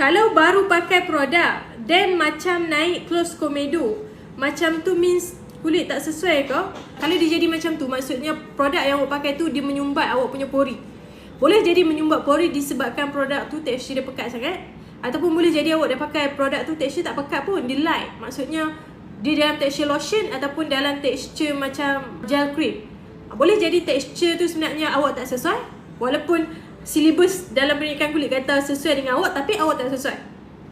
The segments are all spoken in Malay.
Kalau baru pakai produk Then macam naik close komedo Macam tu means kulit tak sesuai ke? Kalau dia jadi macam tu Maksudnya produk yang awak pakai tu Dia menyumbat awak punya pori. Boleh jadi menyumbat pori Disebabkan produk tu texture dia pekat sangat Ataupun boleh jadi awak dah pakai produk tu Texture tak pekat pun Dia light. Maksudnya Dia dalam texture lotion Ataupun dalam texture macam gel cream. Boleh jadi texture tu sebenarnya awak tak sesuai Walaupun Silibus dalam pendidikan kulit kata sesuai dengan awak Tapi awak tak sesuai.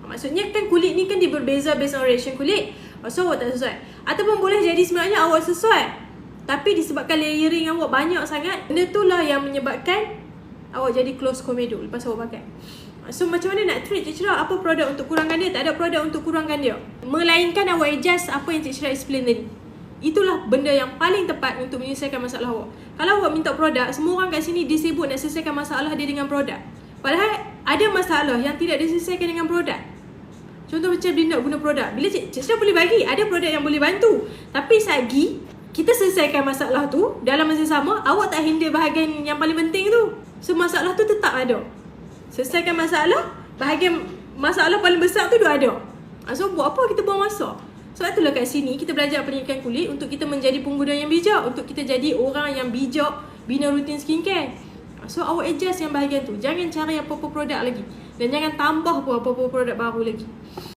Maksudnya kan kulit ni kan dia berbeza based on reaction kulit. So awak tak sesuai. Ataupun boleh jadi sebenarnya awak sesuai Tapi disebabkan layering awak banyak sangat Benda tu lah yang menyebabkan Awak jadi close komedo lepas awak pakai. So macam mana nak treat Cik Cerah Apa produk untuk kurangkan dia? Tak ada produk untuk kurangkan dia. Melainkan awak adjust apa yang Cik Cerah explain tadi Itulah benda yang paling tepat untuk menyelesaikan masalah awak. Kalau awak minta produk Semua orang kat sini disibuk nak selesaikan masalah dia dengan produk. Padahal ada masalah yang tidak diselesaikan dengan produk. Contoh macam dia nak guna produk. Bila Cik, Cik boleh bagi Ada produk yang boleh bantu. Tapi sagi Kita selesaikan masalah tu Dalam masa sama Awak tak handle bahagian yang paling penting tu. So masalah tu tetap ada. Selesaikan masalah Bahagian masalah paling besar tu dah ada. Ah, So buat apa kita buang masa Sebab itulah kat sini Kita belajar pendidikan kulit Untuk kita menjadi pengguna yang bijak Untuk kita jadi orang yang bijak Bina rutin skincare. So awak adjust yang bahagian tu. Jangan cari apa-apa produk lagi. Dan jangan tambah pun apa-apa produk baru lagi